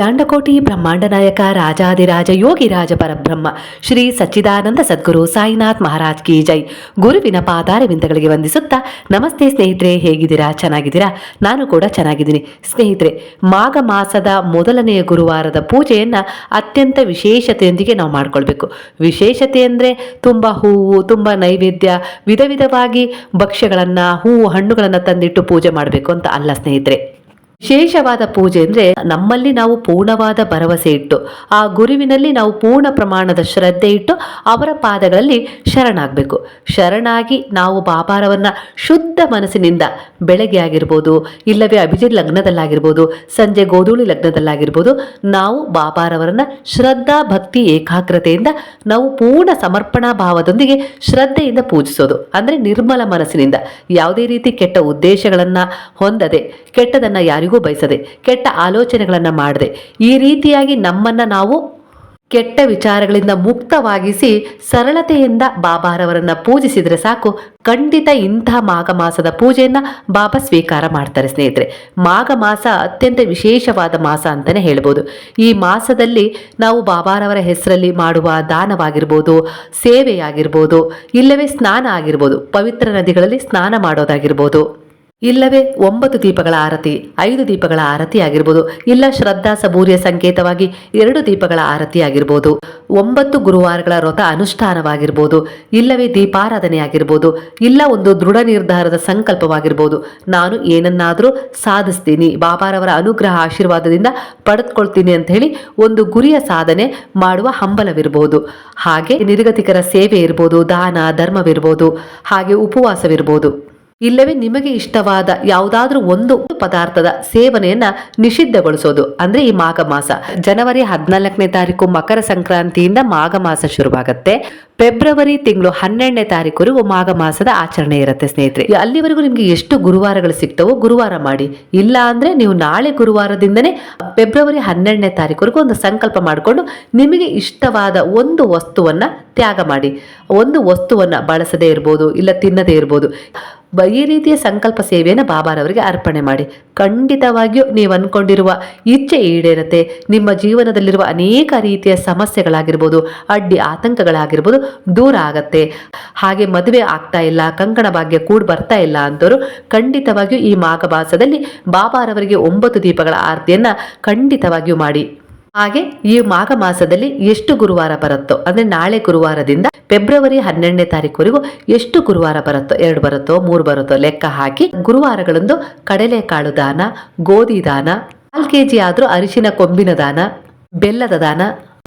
ಲಾಂಡಕೋಟಿ ಬ್ರಹ್ಮಾಂಡ ನಾಯಕ ರಾಜಾದಿರಾಜ ಯೋಗಿರಾಜ ಪರಬ್ರಹ್ಮ, ಶ್ರೀ ಸಚ್ಚಿದಾನಂದ ಸದ್ಗುರು ಸಾಯಿನಾಥ್ ಮಹಾರಾಜ್ ಕಿ ಜೈ. ಗುರುವಿನ ಪಾದಾರವಿಂದಗಳಿಗೆ ವಂದಿಸುತ್ತಾ, ನಮಸ್ತೆ ಸ್ನೇಹಿತರೆ, ಹೇಗಿದ್ದೀರಾ? ಚೆನ್ನಾಗಿದ್ದೀರಾ? ನಾನು ಕೂಡ ಚೆನ್ನಾಗಿದ್ದೀನಿ. ಸ್ನೇಹಿತರೆ, ಮಾಘ ಮಾಸದ ಮೊದಲನೆಯ ಗುರುವಾರದ ಪೂಜೆಯನ್ನು ಅತ್ಯಂತ ವಿಶೇಷತೆಯೊಂದಿಗೆ ನಾವು ಮಾಡ್ಕೊಳ್ಬೇಕು. ವಿಶೇಷತೆ ಅಂದರೆ ತುಂಬ ಹೂವು, ತುಂಬ ನೈವೇದ್ಯ ವಿಧ ವಿಧವಾಗಿ ಭಕ್ಷ್ಯಗಳನ್ನು, ಹೂವು, ಹಣ್ಣುಗಳನ್ನು ತಂದಿಟ್ಟು ಪೂಜೆ ಮಾಡಬೇಕು ಅಂತ ಅಲ್ಲ ಸ್ನೇಹಿತರೆ. ವಿಶೇಷವಾದ ಪೂಜೆ ಅಂದ್ರೆ ನಮ್ಮಲ್ಲಿ ನಾವು ಪೂರ್ಣವಾದ ಭರವಸೆ ಇಟ್ಟು, ಆ ಗುರುವಿನಲ್ಲಿ ನಾವು ಪೂರ್ಣ ಪ್ರಮಾಣದ ಶ್ರದ್ಧೆ ಇಟ್ಟು ಅವರ ಪಾದಗಳಲ್ಲಿ ಶರಣಾಗಬೇಕು. ಶರಣಾಗಿ ನಾವು ಬಾಬಾರವನ್ನ ಶುದ್ಧ ಮನಸ್ಸಿನಿಂದ ಬೆಳಗ್ಗೆ ಆಗಿರ್ಬೋದು, ಇಲ್ಲವೇ ಅಭಿಜಿತ್ ಲಗ್ನದಲ್ಲಾಗಿರ್ಬೋದು, ಸಂಜೆ ಗೋಧೂಳಿ ಲಗ್ನದಲ್ಲಾಗಿರ್ಬೋದು, ನಾವು ಬಾಬಾರವರನ್ನ ಶ್ರದ್ಧಾ ಭಕ್ತಿ ಏಕಾಗ್ರತೆಯಿಂದ ನಾವು ಪೂರ್ಣ ಸಮರ್ಪಣಾ ಭಾವದೊಂದಿಗೆ ಶ್ರದ್ಧೆಯಿಂದ ಪೂಜಿಸೋದು. ಅಂದ್ರೆ ನಿರ್ಮಲ ಮನಸ್ಸಿನಿಂದ. ಯಾವುದೇ ರೀತಿ ಕೆಟ್ಟ ಉದ್ದೇಶಗಳನ್ನು ಹೊಂದದೆ, ಕೆಟ್ಟದನ್ನ ಯಾರಿಗೂ ಬಯಸದೆ ಕೆಟ್ಟ ಆಲೋಚನೆಗಳನ್ನು ಮಾಡದೆ ಈ ರೀತಿಯಾಗಿ ನಮ್ಮನ್ನು ನಾವು ಕೆಟ್ಟ ವಿಚಾರಗಳಿಂದ ಮುಕ್ತವಾಗಿಸಿ ಸರಳತೆಯಿಂದ ಬಾಬಾರವರನ್ನ ಪೂಜಿಸಿದರೆ ಸಾಕು. ಖಂಡಿತ ಇಂಥ ಮಾಘ ಮಾಸದ ಪೂಜೆಯನ್ನು ಬಾಬಾ ಸ್ವೀಕಾರ ಮಾಡ್ತಾರೆ ಸ್ನೇಹಿತರೆ. ಮಾಘ ಮಾಸ ಅತ್ಯಂತ ವಿಶೇಷವಾದ ಮಾಸ ಅಂತಲೇ ಹೇಳ್ಬೋದು. ಈ ಮಾಸದಲ್ಲಿ ನಾವು ಬಾಬಾರವರ ಹೆಸರಲ್ಲಿ ಮಾಡುವ ದಾನವಾಗಿರ್ಬೋದು, ಸೇವೆಯಾಗಿರ್ಬೋದು, ಇಲ್ಲವೇ ಸ್ನಾನ ಆಗಿರ್ಬೋದು, ಪವಿತ್ರ ನದಿಗಳಲ್ಲಿ ಸ್ನಾನ ಮಾಡೋದಾಗಿರ್ಬೋದು. ಇಲ್ಲವೇ ಒಂಬತ್ತು ದೀಪಗಳ ಆರತಿ, ಐದು ದೀಪಗಳ ಆರತಿ ಆಗಿರ್ಬೋದು. ಇಲ್ಲ ಶ್ರದ್ಧಾ ಸಬೂರ್ಯ ಸಂಕೇತವಾಗಿ ಎರಡು ದೀಪಗಳ ಆರತಿ ಆಗಿರ್ಬೋದು. ಒಂಬತ್ತು ಗುರುವಾರಗಳ ವ್ರತ ಅನುಷ್ಠಾನವಾಗಿರ್ಬೋದು. ಇಲ್ಲವೇ ದೀಪಾರಾಧನೆ ಆಗಿರ್ಬೋದು. ಇಲ್ಲ ಒಂದು ದೃಢ ನಿರ್ಧಾರದ ಸಂಕಲ್ಪವಾಗಿರ್ಬೋದು. ನಾನು ಏನನ್ನಾದರೂ ಸಾಧಿಸ್ತೀನಿ. ಬಾಬಾರವರ ಅನುಗ್ರಹ ಆಶೀರ್ವಾದದಿಂದ ಪಡೆದುಕೊಳ್ತೀನಿ ಅಂತ ಹೇಳಿ ಒಂದು ಗುರಿಯ ಸಾಧನೆ ಮಾಡುವ ಹಂಬಲವಿರ್ಬೋದು. ಹಾಗೆ ನಿರ್ಗತಿಕರ ಸೇವೆ ಇರ್ಬೋದು. ದಾನ, ಧರ್ಮವಿರ್ಬೋದು. ಹಾಗೆ ಉಪವಾಸವಿರ್ಬೋದು. ಇಲ್ಲವೇ ನಿಮಗೆ ಇಷ್ಟವಾದ ಯಾವುದಾದ್ರೂ ಒಂದು ಪದಾರ್ಥದ ಸೇವನೆಯನ್ನ ನಿಷಿದ್ಧಗೊಳಿಸೋದು, ಅಂದ್ರೆ ಈ ಮಾಘ ಮಾಸ. ಜನವರಿ ಹದಿನಾಲ್ಕನೇ ತಾರೀಕು ಮಕರ ಸಂಕ್ರಾಂತಿಯಿಂದ ಮಾಘ ಮಾಸ ಶುರುವಾಗುತ್ತೆ. ಫೆಬ್ರವರಿ ತಿಂಗಳು ಹನ್ನೆರಡನೇ ತಾರೀಕುವರೆಗೂ ಮಾಘ ಮಾಸದ ಆಚರಣೆ ಇರುತ್ತೆ ಸ್ನೇಹಿತರೆ. ಅಲ್ಲಿವರೆಗೂ ನಿಮಗೆ ಎಷ್ಟು ಗುರುವಾರಗಳು ಸಿಗ್ತವೋ ಗುರುವಾರ ಮಾಡಿ. ಇಲ್ಲ ಅಂದ್ರೆ ನೀವು ನಾಳೆ ಗುರುವಾರದಿಂದನೇ ಫೆಬ್ರವರಿ ಹನ್ನೆರಡನೇ ತಾರೀಕುವರೆಗೂ ಒಂದು ಸಂಕಲ್ಪ ಮಾಡಿಕೊಂಡು ನಿಮಗೆ ಇಷ್ಟವಾದ ಒಂದು ವಸ್ತುವನ್ನ ತ್ಯಾಗ ಮಾಡಿ. ಒಂದು ವಸ್ತುವನ್ನ ಬಳಸದೇ ಇರ್ಬೋದು, ಇಲ್ಲ ತಿನ್ನದೇ ಇರ್ಬೋದು. ಈ ರೀತಿಯ ಸಂಕಲ್ಪ ಸೇವೆಯನ್ನು ಬಾಬಾರವರಿಗೆ ಅರ್ಪಣೆ ಮಾಡಿ. ಖಂಡಿತವಾಗಿಯೂ ನೀವು ಅನ್ಕೊಂಡಿರುವ ಇಚ್ಛೆ ಈಡೇರುತ್ತೆ. ನಿಮ್ಮ ಜೀವನದಲ್ಲಿರುವ ಅನೇಕ ರೀತಿಯ ಸಮಸ್ಯೆಗಳಾಗಿರ್ಬೋದು, ಅಡ್ಡಿ ಆತಂಕಗಳಾಗಿರ್ಬೋದು ದೂರ ಆಗತ್ತೆ. ಹಾಗೆ ಮದುವೆ ಆಗ್ತಾ ಇಲ್ಲ, ಕಂಕಣ ಭಾಗ್ಯ ಕೂಡ್ ಬರ್ತಾ ಇಲ್ಲ ಅಂತವರು ಖಂಡಿತವಾಗಿಯೂ ಈ ಮಾಘ ಮಾಸದಲ್ಲಿ ಬಾಬಾರವರಿಗೆ ಒಂಬತ್ತು ದೀಪಗಳ ಆರತಿಯನ್ನ ಖಂಡಿತವಾಗಿಯೂ ಮಾಡಿ. ಹಾಗೆ ಈ ಮಾಘ ಮಾಸದಲ್ಲಿ ಎಷ್ಟು ಗುರುವಾರ ಬರುತ್ತೋ, ಅಂದ್ರೆ ನಾಳೆ ಗುರುವಾರದಿಂದ ಫೆಬ್ರವರಿ ಹನ್ನೆರಡನೇ ತಾರೀಕುವರೆಗೂ ಎಷ್ಟು ಗುರುವಾರ ಬರುತ್ತೋ, ಎರಡು ಬರುತ್ತೋ, ಮೂರು ಬರುತ್ತೋ ಲೆಕ್ಕ ಹಾಕಿ ಗುರುವಾರಗಳಂದು ಕಡಲೆಕಾಳು ದಾನ, ಗೋಧಿ ದಾನ, ನಾಲ್ಕು ಕೆ ಜಿ ಆದ್ರೂ ಅರಿಶಿನ, ಕೊಂಬಿನ ದಾನ, ಬೆಲ್ಲದ ದಾನ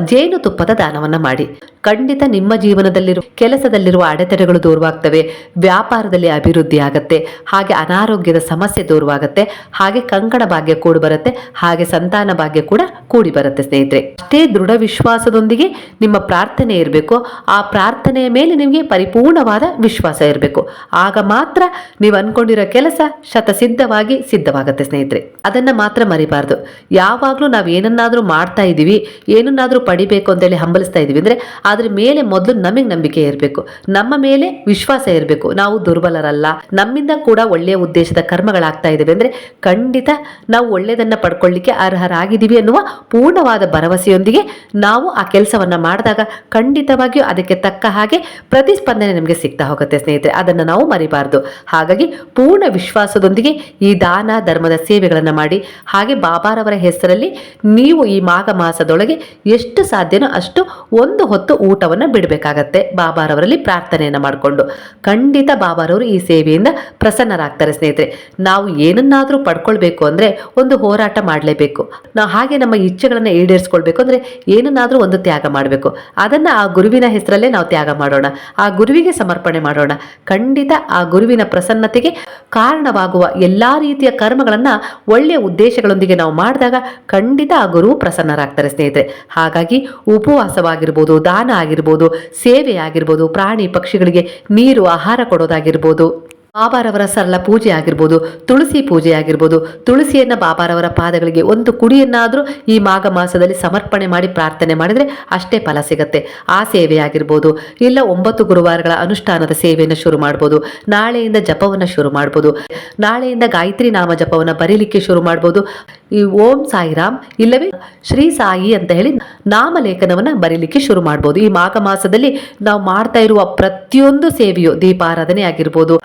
ಜೇನುತುಪ್ಪದ ದಾನವನ್ನ ಮಾಡಿ. ಖಂಡಿತ ನಿಮ್ಮ ಜೀವನದಲ್ಲಿರುವ, ಕೆಲಸದಲ್ಲಿರುವ ಅಡೆತಡೆಗಳು ದೂರವಾಗ್ತವೆ. ವ್ಯಾಪಾರದಲ್ಲಿ ಅಭಿವೃದ್ಧಿ ಆಗತ್ತೆ. ಹಾಗೆ ಅನಾರೋಗ್ಯದ ಸಮಸ್ಯೆ ದೂರವಾಗುತ್ತೆ. ಹಾಗೆ ಕಂಕಣ ಭಾಗ್ಯ ಕೂಡಿ ಬರುತ್ತೆ. ಹಾಗೆ ಸಂತಾನ ಭಾಗ್ಯ ಕೂಡ ಕೂಡಿ ಬರುತ್ತೆ ಸ್ನೇಹಿತರೆ. ಅಷ್ಟೇ ದೃಢ ವಿಶ್ವಾಸದೊಂದಿಗೆ ನಿಮ್ಮ ಪ್ರಾರ್ಥನೆ ಇರಬೇಕು. ಆ ಪ್ರಾರ್ಥನೆಯ ಮೇಲೆ ನಿಮಗೆ ಪರಿಪೂರ್ಣವಾದ ವಿಶ್ವಾಸ ಇರಬೇಕು. ಆಗ ಮಾತ್ರ ನೀವು ಅನ್ಕೊಂಡಿರೋ ಕೆಲಸ ಶತಸಿದ್ಧವಾಗಿ ಸಿದ್ಧವಾಗುತ್ತೆ ಸ್ನೇಹಿತರೆ. ಅದನ್ನ ಮಾತ್ರ ಮರಿಬಾರ್ದು. ಯಾವಾಗಲೂ ನಾವು ಏನನ್ನಾದ್ರೂ ಮಾಡ್ತಾ ಇದ್ದೀವಿ ಏನನ್ನಾದ್ರೂ ಪಡಿಬೇಕು ಅಂತೇಳಿ ಹಂಬಲಿಸ್ತಾ ಇದ್ದೀವಿ ಅಂದರೆ ಅದ್ರ ಮೇಲೆ ಮೊದಲು ನಮಗೆ ನಂಬಿಕೆ ಇರಬೇಕು. ನಮ್ಮ ಮೇಲೆ ವಿಶ್ವಾಸ ಇರಬೇಕು. ನಾವು ದುರ್ಬಲರಲ್ಲ. ನಮ್ಮಿಂದ ಕೂಡ ಒಳ್ಳೆಯ ಉದ್ದೇಶದ ಕರ್ಮಗಳಾಗ್ತಾ ಇದ್ದೇವೆ ಅಂದರೆ ಖಂಡಿತ ನಾವು ಒಳ್ಳೆಯದನ್ನು ಪಡ್ಕೊಳ್ಳಿಕ್ಕೆ ಅರ್ಹರಾಗಿದ್ದೀವಿ ಅನ್ನುವ ಪೂರ್ಣವಾದ ಭರವಸೆಯೊಂದಿಗೆ ನಾವು ಆ ಕೆಲಸವನ್ನು ಮಾಡಿದಾಗ ಖಂಡಿತವಾಗಿಯೂ ಅದಕ್ಕೆ ತಕ್ಕ ಹಾಗೆ ಪ್ರತಿಸ್ಪಂದನೆ ನಮಗೆ ಸಿಗ್ತಾ ಹೋಗುತ್ತೆ ಸ್ನೇಹಿತರೆ. ಅದನ್ನು ನಾವು ಮರಿಬಾರ್ದು. ಹಾಗಾಗಿ ಪೂರ್ಣ ವಿಶ್ವಾಸದೊಂದಿಗೆ ಈ ದಾನ, ಧರ್ಮದ ಸೇವೆಗಳನ್ನು ಮಾಡಿ, ಹಾಗೆ ಬಾಬಾರವರ ಹೆಸರಲ್ಲಿ ನೀವು ಈ ಮಾಘ ಮಾಸದೊಳಗೆ ಎಷ್ಟು ಸಾಧ್ಯನೋ ಅಷ್ಟು ಒಂದು ಹೊತ್ತು ಊಟವನ್ನು ಬಿಡಬೇಕಾಗತ್ತೆ. ಬಾಬಾರವರಲ್ಲಿ ಪ್ರಾರ್ಥನೆಯನ್ನು ಮಾಡಿಕೊಂಡು. ಖಂಡಿತ ಬಾಬಾರವರು ಈ ಸೇವೆಯಿಂದ ಪ್ರಸನ್ನರಾಗ್ತಾರೆ ಸ್ನೇಹಿತರೆ. ನಾವು ಏನನ್ನಾದರೂ ಪಡ್ಕೊಳ್ಬೇಕು ಅಂದರೆ ಒಂದು ಹೋರಾಟ ಮಾಡಲೇಬೇಕು. ನಾವು ಹಾಗೆ ನಮ್ಮ ಇಚ್ಛೆಗಳನ್ನು ಈಡೇರಿಸ್ಕೊಳ್ಬೇಕು ಅಂದರೆ ಏನನ್ನಾದರೂ ಒಂದು ತ್ಯಾಗ ಮಾಡಬೇಕು. ಅದನ್ನು ಆ ಗುರುವಿನ ಹೆಸರಲ್ಲೇ ನಾವು ತ್ಯಾಗ ಮಾಡೋಣ. ಆ ಗುರುವಿಗೆ ಸಮರ್ಪಣೆ ಮಾಡೋಣ. ಖಂಡಿತ ಆ ಗುರುವಿನ ಪ್ರಸನ್ನತೆಗೆ ಕಾರಣವಾಗುವ ಎಲ್ಲ ರೀತಿಯ ಕರ್ಮಗಳನ್ನು ಒಳ್ಳೆಯ ಉದ್ದೇಶಗಳೊಂದಿಗೆ ನಾವು ಮಾಡಿದಾಗ ಖಂಡಿತ ಆ ಗುರು ಪ್ರಸನ್ನರಾಗ್ತಾರೆ ಸ್ನೇಹಿತರೆ. ಹಾಗಾಗಿ ಉಪವಾಸವಾಗಿರ್ಬೋದು ದಾನ ಆಗಿರ್ಬೋದು ಸೇವೆ ಆಗಿರ್ಬೋದು ಪ್ರಾಣಿ ಪಕ್ಷಿಗಳಿಗೆ ನೀರು ಆಹಾರ ಕೊಡೋದಾಗಿರ್ಬೋದು. ಬಾಬಾರವರ ಸರಳ ಪೂಜೆ ಆಗಿರ್ಬೋದು, ತುಳಸಿ ಪೂಜೆ ಆಗಿರ್ಬೋದು, ತುಳಸಿಯನ್ನ ಬಾಬಾರವರ ಪಾದಗಳಿಗೆ ಒಂದು ಕುಡಿಯನ್ನಾದರೂ ಈ ಮಾಘ ಮಾಸದಲ್ಲಿ ಸಮರ್ಪಣೆ ಮಾಡಿ ಪ್ರಾರ್ಥನೆ ಮಾಡಿದ್ರೆ ಅಷ್ಟೇ ಫಲ ಸಿಗತ್ತೆ. ಆ ಸೇವೆ ಆಗಿರ್ಬೋದು, ಇಲ್ಲ ಒಂಬತ್ತು ಗುರುವಾರಗಳ ಅನುಷ್ಠಾನದ ಸೇವೆಯನ್ನು ಶುರು ಮಾಡ್ಬೋದು, ನಾಳೆಯಿಂದ ಜಪವನ್ನು ಶುರು ಮಾಡ್ಬೋದು, ನಾಳೆಯಿಂದ ಗಾಯತ್ರಿ ನಾಮ ಜಪವನ್ನು ಬರೀಲಿಕ್ಕೆ ಶುರು ಮಾಡ್ಬೋದು, ಈ ಓಂ ಸಾಯಿರಾಮ್ ಇಲ್ಲವೇ ಶ್ರೀ ಸಾಯಿ ಅಂತ ಹೇಳಿ ನಾಮಲೇಖನವನ್ನ ಬರೀಲಿಕ್ಕೆ ಶುರು ಮಾಡ್ಬೋದು. ಈ ಮಾಘ ಮಾಸದಲ್ಲಿ ನಾವು ಮಾಡ್ತಾ ಇರುವ ಪ್ರತಿಯೊಂದು ಸೇವೆಯು ದೀಪಾರಾಧನೆ ಆಗಿರ್ಬೋದು.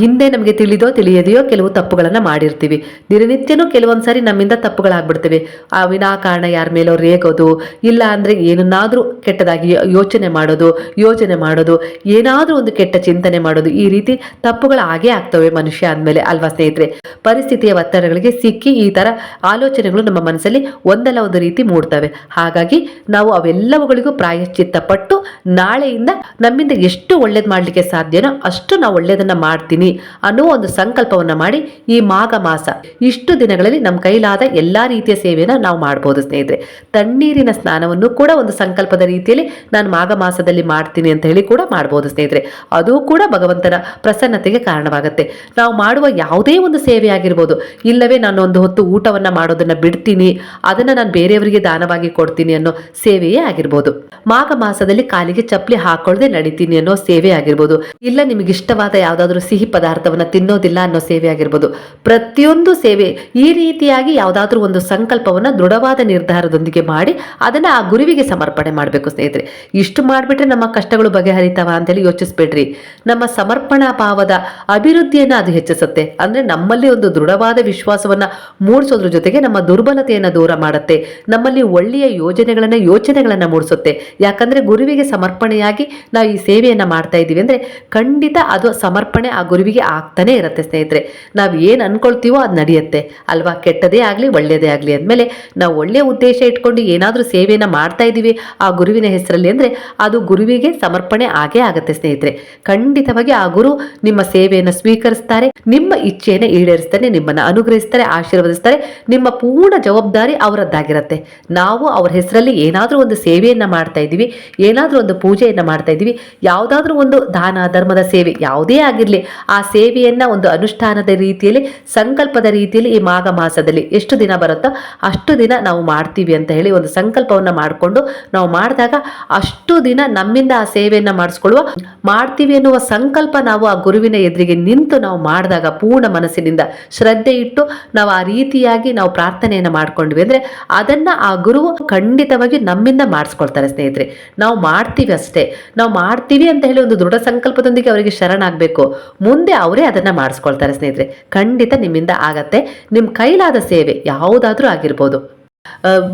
ಹಿಂದೆ ನಮಗೆ ತಿಳಿದೋ ತಿಳಿಯದೆಯೋ ಕೆಲವು ತಪ್ಪುಗಳನ್ನು ಮಾಡಿರ್ತೀವಿ. ದಿನನಿತ್ಯನೂ ಕೆಲವೊಂದ್ಸರಿ ನಮ್ಮಿಂದ ತಪ್ಪುಗಳಾಗ್ಬಿಡ್ತೇವೆ. ಆ ವಿನಾಕಾರಣ ಯಾರ ಮೇಲೋ ರೇಗೋದು, ಇಲ್ಲ ಅಂದರೆ ಏನನ್ನಾದರೂ ಕೆಟ್ಟದಾಗಿ ಯೋಚನೆ ಮಾಡೋದು ಯೋಚನೆ ಮಾಡೋದು, ಏನಾದರೂ ಒಂದು ಕೆಟ್ಟ ಚಿಂತನೆ ಮಾಡೋದು, ಈ ರೀತಿ ತಪ್ಪುಗಳು ಆಗೇ ಆಗ್ತವೆ ಮನುಷ್ಯ ಅಂದಮೇಲೆ ಅಲ್ವಾ ಸ್ನೇಹಿತರೆ? ಪರಿಸ್ಥಿತಿಯ ಒತ್ತಡಗಳಿಗೆ ಸಿಕ್ಕಿ ಈ ಥರ ಆಲೋಚನೆಗಳು ನಮ್ಮ ಮನಸ್ಸಲ್ಲಿ ಒಂದಲ್ಲ ಒಂದು ರೀತಿ ಮೂಡ್ತವೆ. ಹಾಗಾಗಿ ನಾವು ಅವೆಲ್ಲವುಗಳಿಗೂ ಪ್ರಾಯಶ್ಚಿತ್ತ ಪಟ್ಟು ನಾಳೆಯಿಂದ ನಮ್ಮಿಂದ ಎಷ್ಟು ಒಳ್ಳೇದು ಮಾಡಲಿಕ್ಕೆ ಸಾಧ್ಯನೋ ಅಷ್ಟು ನಾವು ಒಳ್ಳೇದನ್ನ ಮಾಡ್ತೀನಿ ಅನ್ನೋ ಒಂದು ಸಂಕಲ್ಪವನ್ನ ಮಾಡಿ ಈ ಮಾಘ ಮಾಸ. ಇಷ್ಟು ದಿನಗಳಲ್ಲಿ ನಮ್ಮ ಕೈಲಾದ ಎಲ್ಲಾ ರೀತಿಯ ಸೇವೆಯನ್ನು ನಾವು ಮಾಡ್ಬೋದು ಸ್ನೇಹಿತರೆ. ತಣ್ಣೀರಿನ ಸ್ನಾನವನ್ನು ಕೂಡ ಒಂದು ಸಂಕಲ್ಪದ ರೀತಿಯಲ್ಲಿ ನಾನು ಮಾಘ ಮಾಸದಲ್ಲಿ ಮಾಡ್ತೀನಿ ಅಂತ ಹೇಳಿ ಕೂಡ ಮಾಡ್ಬೋದು ಸ್ನೇಹಿತರೆ. ಅದು ಕೂಡ ಭಗವಂತನ ಪ್ರಸನ್ನತೆಗೆ ಕಾರಣವಾಗುತ್ತೆ. ನಾವು ಮಾಡುವ ಯಾವುದೇ ಒಂದು ಸೇವೆ ಆಗಿರ್ಬೋದು. ಇಲ್ಲವೇ ನಾನು ಒಂದು ಹೊತ್ತು ಊಟವನ್ನ ಮಾಡೋದನ್ನ ಬಿಡ್ತೀನಿ, ಅದನ್ನ ನಾನು ಬೇರೆಯವರಿಗೆ ದಾನವಾಗಿ ಕೊಡ್ತೀನಿ ಅನ್ನೋ ಸೇವೆಯೇ ಆಗಿರ್ಬೋದು. ಮಾಘ ಮಾಸದಲ್ಲಿ ಕಾಲಿಗೆ ಚಪ್ಪಲಿ ಹಾಕೊಳ್ಳದೆ ನಡೀತೀನಿ ಅನ್ನೋ ಸೇವೆ ಆಗಿರ್ಬೋದು. ಇಲ್ಲ ನಿಮಗೆ ಇಷ್ಟವಾದ ಯಾವುದಾದ್ರೂ ಸಿಹಿ ಪದಾರ್ಥವನ್ನ ತಿನ್ನೋದಿಲ್ಲ ಅನ್ನೋ ಸೇವೆ ಆಗಿರ್ಬೋದು. ಪ್ರತಿಯೊಂದು ಸೇವೆ ಈ ರೀತಿಯಾಗಿ ಯಾವುದಾದ್ರೂ ಒಂದು ಸಂಕಲ್ಪವನ್ನ ದೃಢವಾದ ನಿರ್ಧಾರದೊಂದಿಗೆ ಮಾಡಿ ಅದನ್ನ ಆ ಗುರುವಿಗೆ ಸಮರ್ಪಣೆ ಮಾಡಬೇಕು ಸ್ನೇಹಿತರೆ. ಇಷ್ಟು ಮಾಡಿಬಿಟ್ರೆ ನಮ್ಮ ಕಷ್ಟಗಳು ಬಗೆಹರಿತಾವ ಅಂತೇಳಿ ಯೋಚಿಸ್ಬೇಡ್ರಿ. ನಮ್ಮ ಸಮರ್ಪಣಾ ಭಾವದ ಅಭಿವೃದ್ಧಿಯನ್ನು ಅದು ಹೆಚ್ಚಿಸುತ್ತೆ. ಅಂದ್ರೆ ನಮ್ಮಲ್ಲಿ ಒಂದು ದೃಢವಾದ ವಿಶ್ವಾಸವನ್ನ ಮೂಡಿಸೋದ್ರ ಜೊತೆಗೆ ನಮ್ಮ ದುರ್ಬಲತೆಯನ್ನು ದೂರ ಮಾಡುತ್ತೆ. ನಮ್ಮಲ್ಲಿ ಒಳ್ಳೆಯ ಯೋಜನೆಗಳನ್ನ, ಯೋಚನೆಗಳನ್ನು ಮೂಡಿಸುತ್ತೆ. ಯಾಕಂದ್ರೆ ಗುರುವಿಗೆ ಸಮರ್ಪಣೆಯಾಗಿ ನಾವು ಈ ಸೇವೆಯನ್ನು ಮಾಡ್ತಾ ಇದ್ದೀವಿ ಅಂದ್ರೆ ಖಂಡಿತ ಅದು ಸಮರ್ಪಣೆ ಆ ಗುರುವಿಗೆ ಆಗ್ತಾನೆ ಇರುತ್ತೆ ಸ್ನೇಹಿತರೆ. ನಾವು ಏನು ಅನ್ಕೊಳ್ತೀವೋ ಅದು ನಡೆಯುತ್ತೆ. ಅಲ್ವಾ? ಕೆಟ್ಟದೇ ಆಗಲಿ ಒಳ್ಳೆಯದೇ ಆಗಲಿ ಅಂದಮೇಲೆ ನಾವು ಒಳ್ಳೆಯ ಉದ್ದೇಶ ಇಟ್ಕೊಂಡು ಏನಾದರೂ ಸೇವೆಯನ್ನು ಮಾಡ್ತಾ ಇದ್ದೀವಿ ಆ ಗುರುವಿನ ಹೆಸರಲ್ಲಿ ಅಂದರೆ ಅದು ಗುರುವಿಗೆ ಸಮರ್ಪಣೆ ಆಗೇ ಆಗುತ್ತೆ ಸ್ನೇಹಿತರೆ. ಖಂಡಿತವಾಗಿ ಆ ಗುರು ನಿಮ್ಮ ಸೇವೆಯನ್ನು ಸ್ವೀಕರಿಸ್ತಾರೆ, ನಿಮ್ಮ ಇಚ್ಛೆಯನ್ನು ಈಡೇರಿಸ್ತಾನೆ ನಿಮ್ಮನ್ನು ಅನುಗ್ರಹಿಸ್ತಾರೆ, ಆಶೀರ್ವದಿಸ್ತಾರೆ, ನಿಮ್ಮ ಪೂರ್ಣ ಜವಾಬ್ದಾರಿ ಅವರದ್ದಾಗಿರುತ್ತೆ. ನಾವು ಅವ್ರ ಹೆಸರಲ್ಲಿ ಏನಾದರೂ ಒಂದು ಸೇವೆಯನ್ನು ಮಾಡ್ತಾ ಇದ್ದೀವಿ, ಏನಾದರೂ ಒಂದು ಪೂಜೆಯನ್ನು ಮಾಡ್ತಾ ಇದ್ದೀವಿ, ಯಾವುದಾದ್ರೂ ಒಂದು ದಾನ, ಧರ್ಮದ ಸೇವೆ ಯಾವುದೇ ಆಗಿರಲಿ ಆ ಸೇವೆಯನ್ನ ಒಂದು ಅನುಷ್ಠಾನದ ರೀತಿಯಲ್ಲಿ, ಸಂಕಲ್ಪದ ರೀತಿಯಲ್ಲಿ ಈ ಮಾಘ ಮಾಸದಲ್ಲಿ ಎಷ್ಟು ದಿನ ಬರುತ್ತೋ ಅಷ್ಟು ದಿನ ನಾವು ಮಾಡ್ತೀವಿ ಅಂತ ಹೇಳಿ ಒಂದು ಸಂಕಲ್ಪವನ್ನ ಮಾಡಿಕೊಂಡು ನಾವು ಮಾಡಿದಾಗ ಅಷ್ಟು ದಿನ ನಮ್ಮಿಂದ ಆ ಸೇವೆಯನ್ನ ಮಾಡಿಸ್ಕೊಳ್ಳುವ, ಮಾಡ್ತೀವಿ ಅನ್ನುವ ಸಂಕಲ್ಪ ನಾವು ಆ ಗುರುವಿನ ಎದುರಿಗೆ ನಿಂತು ನಾವು ಮಾಡಿದಾಗ ಪೂರ್ಣ ಮನಸ್ಸಿನಿಂದ ಶ್ರದ್ಧೆ ಇಟ್ಟು ನಾವು ಆ ರೀತಿಯಾಗಿ ನಾವು ಪ್ರಾರ್ಥನೆಯನ್ನ ಮಾಡ್ಕೊಂಡ್ವಿ ಅಂದ್ರೆ ಅದನ್ನ ಆ ಗುರುವು ಖಂಡಿತವಾಗಿ ನಮ್ಮಿಂದ ಮಾಡಿಸ್ಕೊಳ್ತಾರೆ ಸ್ನೇಹಿತರೆ. ನಾವು ಮಾಡ್ತೀವಿ ಅಷ್ಟೇ. ನಾವು ಮಾಡ್ತೀವಿ ಅಂತ ಹೇಳಿ ಒಂದು ದೃಢ ಸಂಕಲ್ಪದೊಂದಿಗೆ ಅವರಿಗೆ ಶರಣಾಗಬೇಕು. ಮುಂದೆ ಅವರೇ ಅದನ್ನ ಮಾಡಿಸ್ಕೊಳ್ತಾರೆ ಸ್ನೇಹಿತರೆ. ಖಂಡಿತ ನಿಮ್ಮಿಂದ ಆಗತ್ತೆ. ನಿಮ್ಮ ಕೈಲಾದ ಸೇವೆ ಯಾವುದಾದ್ರೂ ಆಗಿರ್ಬೋದು.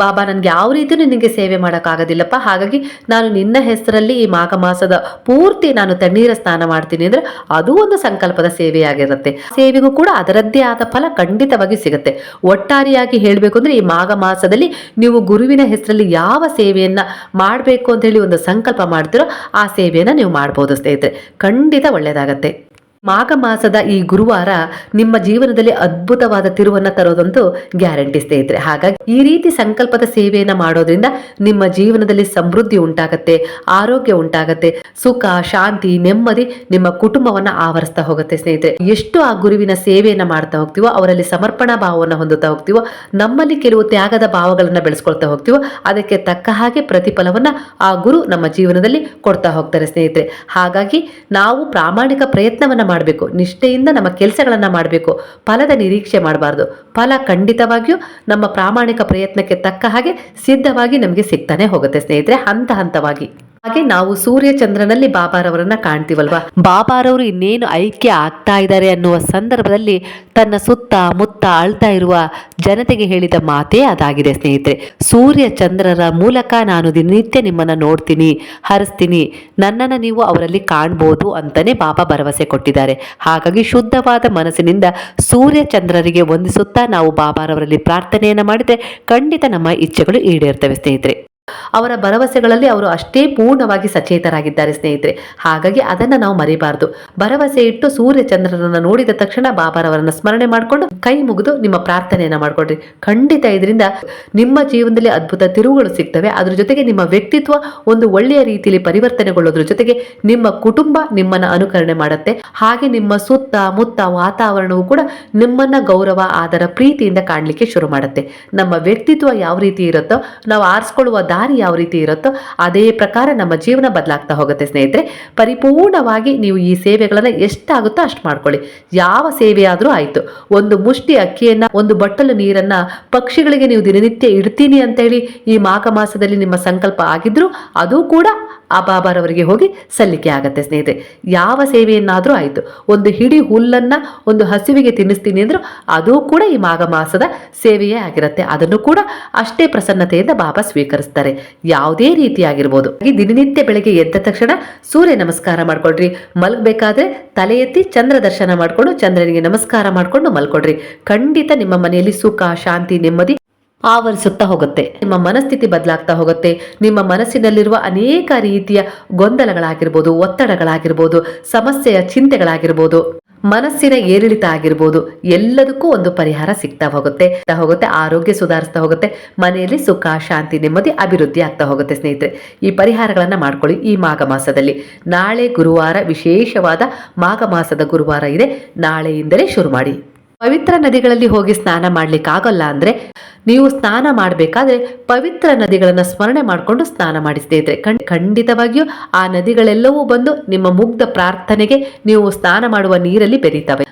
ಬಾಬಾ, ನನಗೆ ಯಾವ ರೀತಿ ನಿನಗೆ ಸೇವೆ ಮಾಡೋಕ್ಕಾಗೋದಿಲ್ಲಪ್ಪ. ಹಾಗಾಗಿ ನಾನು ನಿನ್ನ ಹೆಸರಲ್ಲಿ ಈ ಮಾಘ ಮಾಸದ ಪೂರ್ತಿ ನಾನು ತಣ್ಣೀರ ಸ್ನಾನ ಮಾಡ್ತೀನಿ ಅಂದ್ರೆ ಅದು ಒಂದು ಸಂಕಲ್ಪದ ಸೇವೆಯಾಗಿರುತ್ತೆ. ಸೇವೆಗೂ ಕೂಡ ಅದರದ್ದೇ ಆದ ಫಲ ಖಂಡಿತವಾಗಿ ಸಿಗುತ್ತೆ. ಒಟ್ಟಾರೆಯಾಗಿ ಹೇಳಬೇಕು ಅಂದ್ರೆ ಈ ಮಾಘ ಮಾಸದಲ್ಲಿ ನೀವು ಗುರುವಿನ ಹೆಸರಲ್ಲಿ ಯಾವ ಸೇವೆಯನ್ನು ಮಾಡಬೇಕು ಅಂತ ಹೇಳಿ ಒಂದು ಸಂಕಲ್ಪ ಮಾಡ್ತಿರೋ ಆ ಸೇವೆಯನ್ನು ನೀವು ಮಾಡ್ಬೋದು ಸ್ನೇಹಿತರೆ. ಖಂಡಿತ ಒಳ್ಳೆಯದಾಗತ್ತೆ ಮಾಘ ಮಾಸದ ಈ ಗುರುವಾರ ನಿಮ್ಮ ಜೀವನದಲ್ಲಿ ಅದ್ಭುತವಾದ ತಿರುವನ್ನ ತರೋದಂತೂ ಗ್ಯಾರಂಟಿ ಸ್ನೇಹಿತರೆ. ಹಾಗಾಗಿ ಈ ರೀತಿ ಸಂಕಲ್ಪದ ಸೇವೆಯನ್ನ ಮಾಡೋದ್ರಿಂದ ನಿಮ್ಮ ಜೀವನದಲ್ಲಿ ಸಮೃದ್ಧಿ ಉಂಟಾಗತ್ತೆ, ಆರೋಗ್ಯ ಉಂಟಾಗತ್ತೆ, ಸುಖ, ಶಾಂತಿ, ನೆಮ್ಮದಿ ನಿಮ್ಮ ಕುಟುಂಬವನ್ನ ಆವರಿಸ್ತಾ ಹೋಗುತ್ತೆ ಸ್ನೇಹಿತರೆ. ಎಷ್ಟು ಆ ಗುರುವಿನ ಸೇವೆಯನ್ನ ಮಾಡ್ತಾ ಹೋಗ್ತೀವೋ, ಅವರಲ್ಲಿ ಸಮರ್ಪಣಾ ಭಾವವನ್ನು ಹೊಂದುತ್ತಾ ಹೋಗ್ತೀವೋ, ನಮ್ಮಲ್ಲಿ ಕೆಲವು ತ್ಯಾಗದ ಭಾವಗಳನ್ನ ಬೆಳೆಸ್ಕೊಳ್ತಾ ಹೋಗ್ತೀವೋ, ಅದಕ್ಕೆ ತಕ್ಕ ಹಾಗೆ ಪ್ರತಿಫಲವನ್ನ ಆ ಗುರು ನಮ್ಮ ಜೀವನದಲ್ಲಿ ಕೊಡ್ತಾ ಹೋಗ್ತಾರೆ ಸ್ನೇಹಿತರೆ. ಹಾಗಾಗಿ ನಾವು ಪ್ರಾಮಾಣಿಕ ಪ್ರಯತ್ನವನ್ನ ಮಾಡಬೇಕು, ನಿಷ್ಠೆಯಿಂದ ನಮ್ಮ ಕೆಲಸಗಳನ್ನ ಮಾಡಬೇಕು, ಫಲದ ನಿರೀಕ್ಷೆ ಮಾಡಬಾರ್ದು. ಫಲ ಖಂಡಿತವಾಗಿಯೂ ನಮ್ಮ ಪ್ರಾಮಾಣಿಕ ಪ್ರಯತ್ನಕ್ಕೆ ತಕ್ಕ ಹಾಗೆ ಸಿದ್ಧವಾಗಿ ನಮಗೆ ಸಿಗ್ತಾನೆ ಹೋಗುತ್ತೆ ಸ್ನೇಹಿತರೆ, ಹಂತ ಹಂತವಾಗಿ. ಹಾಗೆ ನಾವು ಸೂರ್ಯ ಚಂದ್ರನಲ್ಲಿ ಬಾಬಾರವರನ್ನ ಕಾಣ್ತೀವಲ್ವಾ? ಬಾಬಾರವರು ಇನ್ನೇನು ಐಕ್ಯ ಆಗ್ತಾ ಇದ್ದಾರೆ ಅನ್ನುವ ಸಂದರ್ಭದಲ್ಲಿ ತನ್ನ ಸುತ್ತ ಮುತ್ತ ಅಳ್ತಾ ಇರುವ ಜನತೆಗೆ ಹೇಳಿದ ಮಾತೇ ಅದಾಗಿದೆ ಸ್ನೇಹಿತರೆ. ಸೂರ್ಯ ಚಂದ್ರರ ಮೂಲಕ ನಾನು ದಿನನಿತ್ಯ ನಿಮ್ಮನ್ನ ನೋಡ್ತೀನಿ, ಹರಿಸ್ತೀನಿ, ನನ್ನನ್ನು ನೀವು ಅವರಲ್ಲಿ ಕಾಣ್ಬೋದು ಅಂತಾನೆ ಬಾಬಾ ಭರವಸೆ ಕೊಟ್ಟಿದ್ದಾರೆ. ಹಾಗಾಗಿ ಶುದ್ಧವಾದ ಮನಸ್ಸಿನಿಂದ ಸೂರ್ಯ ಚಂದ್ರರಿಗೆ ವಂದಿಸುತ್ತಾ ನಾವು ಬಾಬಾರವರಲ್ಲಿ ಪ್ರಾರ್ಥನೆಯನ್ನ ಮಾಡಿದರೆ ಖಂಡಿತ ನಮ್ಮ ಇಚ್ಛೆಗಳು ಈಡೇರ್ತವೆ ಸ್ನೇಹಿತರೆ. ಅವರ ಭರವಸೆಗಳಲ್ಲಿ ಅವರು ಅಷ್ಟೇ ಪೂರ್ಣವಾಗಿ ಸಚೇತರಾಗಿದ್ದಾರೆ, ಸ್ನೇಹಿತರೆ. ಹಾಗಾಗಿ ಅದನ್ನ ನಾವು ಮರಿಬಾರದು. ಭರವಸೆ ಇಟ್ಟು ಸೂರ್ಯ ಚಂದ್ರನನ್ನ ನೋಡಿದ ತಕ್ಷಣ ಬಾಬಾರವರನ್ನ ಸ್ಮರಣೆ ಮಾಡಿಕೊಂಡು ಕೈ ಮುಗಿದು ನಿಮ್ಮ ಪ್ರಾರ್ಥನೆಯನ್ನ ಮಾಡ್ಕೊಡ್ರಿ. ಖಂಡಿತ ಇದರಿಂದ ನಿಮ್ಮ ಜೀವನದಲ್ಲಿ ಅದ್ಭುತ ತಿರುವುಗಳು ಸಿಗ್ತವೆ. ಅದ್ರ ಜೊತೆಗೆ ನಿಮ್ಮ ವ್ಯಕ್ತಿತ್ವ ಒಂದು ಒಳ್ಳೆಯ ರೀತಿಯಲ್ಲಿ ಪರಿವರ್ತನೆಗೊಳ್ಳೋದ್ರ ಜೊತೆಗೆ ನಿಮ್ಮ ಕುಟುಂಬ ನಿಮ್ಮನ್ನ ಅನುಕರಣೆ ಮಾಡುತ್ತೆ. ಹಾಗೆ ನಿಮ್ಮ ಸುತ್ತ ಮುತ್ತ ವಾತಾವರಣವು ಕೂಡ ನಿಮ್ಮನ್ನ ಗೌರವ, ಆದರ, ಪ್ರೀತಿಯಿಂದ ಕಾಣಲಿಕ್ಕೆ ಶುರು ಮಾಡುತ್ತೆ. ನಮ್ಮ ವ್ಯಕ್ತಿತ್ವ ಯಾವ ರೀತಿ ಇರುತ್ತೋ ನಾವು ಆರಿಸ್ಕೊಳ್ಳುವ ಯಾವ ರೀತಿ ಇರುತ್ತೋ ಅದೇ ಪ್ರಕಾರ ನಮ್ಮ ಜೀವನ ಬದಲಾಗ್ತಾ ಹೋಗುತ್ತೆ, ಸ್ನೇಹಿತರೆ. ಪರಿಪೂರ್ಣವಾಗಿ ನೀವು ಈ ಸೇವೆಗಳನ್ನು ಎಷ್ಟಾಗುತ್ತೋ ಅಷ್ಟು ಮಾಡ್ಕೊಳ್ಳಿ. ಯಾವ ಸೇವೆ ಆದರೂ ಆಯಿತು. ಒಂದು ಮುಷ್ಟಿ ಅಕ್ಕಿಯನ್ನ, ಒಂದು ಬಟ್ಟಲು ನೀರನ್ನ ಪಕ್ಷಿಗಳಿಗೆ ನೀವು ದಿನನಿತ್ಯ ಇಡ್ತೀನಿ ಅಂತ ಹೇಳಿ ಈ ಮಾಘ ಮಾಸದಲ್ಲಿ ನಿಮ್ಮ ಸಂಕಲ್ಪ ಆಗಿದ್ರು, ಅದು ಕೂಡ ಆ ಬಾಬಾರವರಿಗೆ ಹೋಗಿ ಸಲ್ಲಿಕೆ ಆಗತ್ತೆ ಸ್ನೇಹಿತರೆ. ಯಾವ ಸೇವೆಯನ್ನಾದರೂ ಆಯಿತು. ಒಂದು ಹಿಡಿ ಹುಲ್ಲನ್ನು ಒಂದು ಹಸಿವಿಗೆ ತಿನ್ನಿಸ್ತೀನಿ ಅಂದರೂ ಅದು ಕೂಡ ಈ ಮಾಘ ಮಾಸದ ಸೇವೆಯೇ ಆಗಿರುತ್ತೆ. ಅದನ್ನು ಕೂಡ ಅಷ್ಟೇ ಪ್ರಸನ್ನತೆಯಿಂದ ಬಾಬಾ ಸ್ವೀಕರಿಸ್ತಾರೆ. ಯಾವುದೇ ರೀತಿಯಾಗಿರ್ಬೋದು ಈ ದಿನನಿತ್ಯ ಬೆಳಗ್ಗೆ ಎದ್ದ ತಕ್ಷಣ ಸೂರ್ಯ ನಮಸ್ಕಾರ ಮಾಡ್ಕೊಳ್ರಿ. ಮಲಗಬೇಕಾದ್ರೆ ತಲೆ ಎತ್ತಿ ಚಂದ್ರ ದರ್ಶನ ಮಾಡ್ಕೊಂಡು ಚಂದ್ರನಿಗೆ ನಮಸ್ಕಾರ ಮಾಡಿಕೊಂಡು ಮಲ್ಕೊಡ್ರಿ ಖಂಡಿತ ನಿಮ್ಮ ಮನೆಯಲ್ಲಿ ಸುಖ, ಶಾಂತಿ, ನೆಮ್ಮದಿ ಆವರಿಸುತ್ತಾ ಹೋಗುತ್ತೆ. ನಿಮ್ಮ ಮನಸ್ಥಿತಿ ಬದಲಾಗ್ತಾ ಹೋಗುತ್ತೆ. ನಿಮ್ಮ ಮನಸ್ಸಿನಲ್ಲಿರುವ ಅನೇಕ ರೀತಿಯ ಗೊಂದಲಗಳಾಗಿರ್ಬೋದು, ಒತ್ತಡಗಳಾಗಿರ್ಬೋದು, ಸಮಸ್ಯೆಯ ಚಿಂತೆಗಳಾಗಿರ್ಬೋದು, ಮನಸ್ಸಿನ ಏರಿಳಿತ ಆಗಿರ್ಬೋದು, ಎಲ್ಲದಕ್ಕೂ ಒಂದು ಪರಿಹಾರ ಸಿಗ್ತಾ ಹೋಗುತ್ತೆ. ಹೋಗುತ್ತೆ, ಆರೋಗ್ಯ ಸುಧಾರಿಸ್ತಾ ಹೋಗುತ್ತೆ, ಮನೆಯಲ್ಲಿ ಸುಖ, ಶಾಂತಿ, ನೆಮ್ಮದಿ, ಅಭಿವೃದ್ಧಿ ಆಗ್ತಾ ಹೋಗುತ್ತೆ ಸ್ನೇಹಿತರೆ. ಈ ಪರಿಹಾರಗಳನ್ನ ಮಾಡ್ಕೊಳ್ಳಿ ಈ ಮಾಘ ಮಾಸದಲ್ಲಿ. ನಾಳೆ ಗುರುವಾರ ವಿಶೇಷವಾದ ಮಾಘ ಮಾಸದ ಗುರುವಾರ ಇದೆ. ನಾಳೆಯಿಂದಲೇ ಶುರು ಮಾಡಿ. ಪವಿತ್ರ ನದಿಗಳಲ್ಲಿ ಹೋಗಿ ಸ್ನಾನ ಮಾಡ್ಲಿಕ್ಕಾಗಲ್ಲ ಅಂದ್ರೆ ನೀವು ಸ್ನಾನ ಮಾಡಬೇಕಾದ್ರೆ ಪವಿತ್ರ ನದಿಗಳನ್ನ ಸ್ಮರಣೆ ಮಾಡಿಕೊಂಡು ಸ್ನಾನ ಮಾಡಿ ಸ್ನೇಹಿತರೆ. ಖಂಡ್- ಖಂಡಿತವಾಗಿಯೂ ಆ ನದಿಗಳೆಲ್ಲವೂ ಬಂದು ನಿಮ್ಮ ಮುಗ್ಧ ಪ್ರಾರ್ಥನೆಗೆ ನೀವು ಸ್ನಾನ ಮಾಡುವ ನೀರಲ್ಲಿ ಬೆರೀತವೆ.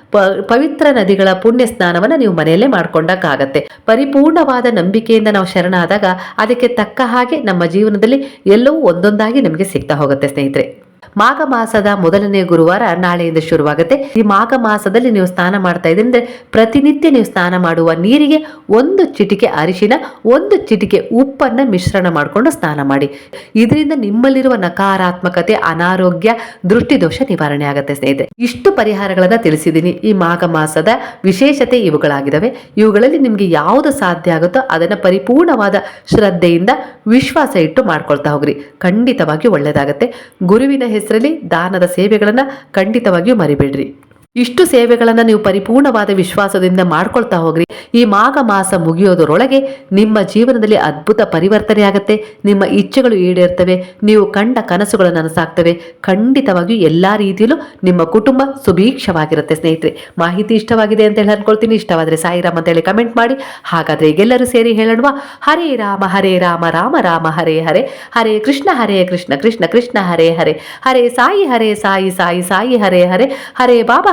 ಪವಿತ್ರ ನದಿಗಳ ಪುಣ್ಯ ಸ್ನಾನವನ್ನ ನೀವು ಮನೆಯಲ್ಲೇ ಮಾಡ್ಕೊಂಡಕ್ಕಾಗತ್ತೆ ಪರಿಪೂರ್ಣವಾದ ನಂಬಿಕೆಯಿಂದ ನಾವು ಶರಣಾದಾಗ ಅದಕ್ಕೆ ತಕ್ಕ ಹಾಗೆ ನಮ್ಮ ಜೀವನದಲ್ಲಿ ಎಲ್ಲವೂ ಒಂದೊಂದಾಗಿ ನಮಗೆ ಸಿಗ್ತಾ ಹೋಗುತ್ತೆ ಸ್ನೇಹಿತರೆ. ಮಾಘ ಮಾಸದ ಮೊದಲನೇ ಗುರುವಾರ ನಾಳೆಯಿಂದ ಶುರುವಾಗುತ್ತೆ. ಈ ಮಾಘ ಮಾಸದಲ್ಲಿ ನೀವು ಸ್ನಾನ ಮಾಡ್ತಾ ಇದ್ರೆ ಅಂದ್ರೆ ಪ್ರತಿನಿತ್ಯ ನೀವು ಸ್ನಾನ ಮಾಡುವ ನೀರಿಗೆ ಒಂದು ಚಿಟಿಕೆ ಅರಿಶಿನ, ಒಂದು ಚಿಟಿಕೆ ಉಪ್ಪನ್ನ ಮಿಶ್ರಣ ಮಾಡಿಕೊಂಡು ಸ್ನಾನ ಮಾಡಿ. ಇದರಿಂದ ನಿಮ್ಮಲ್ಲಿರುವ ನಕಾರಾತ್ಮಕತೆ, ಅನಾರೋಗ್ಯ, ದೃಷ್ಟಿದೋಷ ನಿವಾರಣೆ ಆಗುತ್ತೆ ಸ್ನೇಹಿತರೆ. ಇಷ್ಟು ಪರಿಹಾರಗಳನ್ನ ತಿಳಿಸಿದ್ದೀನಿ. ಈ ಮಾಘ ಮಾಸದ ವಿಶೇಷತೆ ಇವುಗಳಾಗಿದ್ದಾವೆ. ಇವುಗಳಲ್ಲಿ ನಿಮ್ಗೆ ಯಾವುದು ಸಾಧ್ಯ ಆಗುತ್ತೋ ಅದನ್ನ ಪರಿಪೂರ್ಣವಾದ ಶ್ರದ್ಧೆಯಿಂದ ವಿಶ್ವಾಸ ಇಟ್ಟು ಮಾಡ್ಕೊಳ್ತಾ ಹೋಗ್ರಿ. ಖಂಡಿತವಾಗಿ ಒಳ್ಳೆಯದಾಗುತ್ತೆ ಗುರುವಿನ ಹೆಸರಲ್ಲಿ ದಾನದ ಸೇವೆಗಳನ್ನು ಖಂಡಿತವಾಗಿಯೂ ಮರಿಬೇಡ್ರಿ. ಇಷ್ಟು ಸೇವೆಗಳನ್ನು ನೀವು ಪರಿಪೂರ್ಣವಾದ ವಿಶ್ವಾಸದಿಂದ ಮಾಡ್ಕೊಳ್ತಾ ಹೋಗ್ರಿ. ಈ ಮಾಘ ಮಾಸ ಮುಗಿಯೋದರೊಳಗೆ ನಿಮ್ಮ ಜೀವನದಲ್ಲಿ ಅದ್ಭುತ ಪರಿವರ್ತನೆ ಆಗುತ್ತೆ. ನಿಮ್ಮ ಇಚ್ಛೆಗಳು ಈಡೇರ್ತವೆ. ನೀವು ಕಂಡ ಕನಸುಗಳು ನನಸಾಗ್ತವೆ. ಖಂಡಿತವಾಗಿಯೂ ಎಲ್ಲಾ ರೀತಿಯಲ್ಲೂ ನಿಮ್ಮ ಕುಟುಂಬ ಸುಭೀಕ್ಷವಾಗಿರುತ್ತೆ ಸ್ನೇಹಿತರೆ. ಮಾಹಿತಿ ಇಷ್ಟವಾಗಿದೆ ಅಂತ ಹೇಳಿ ಅನ್ಕೊಳ್ತೀನಿ ಇಷ್ಟವಾದರೆ ಸಾಯಿರಾಮ್ ಅಂತ ಹೇಳಿ ಕಮೆಂಟ್ ಮಾಡಿ. ಹಾಗಾದ್ರೆ ಈಗೆಲ್ಲರೂ ಸೇರಿ ಹೇಳೋಣ ಹರೇ ರಾಮ ಹರೇ ರಾಮ ರಾಮ ರಾಮ, ಹರೇ ಹರೇ. ಹರೇ ಕೃಷ್ಣ ಹರೇ ಕೃಷ್ಣ ಕೃಷ್ಣ ಕೃಷ್ಣ, ಹರೇ ಹರೇ. ಹರೇ ಸಾಯಿ ಹರೇ ಸಾಯಿ ಸಾಯಿ ಸಾಯಿ, ಹರೇ ಹರೇ. ಹರೇ ಬಾಬಾ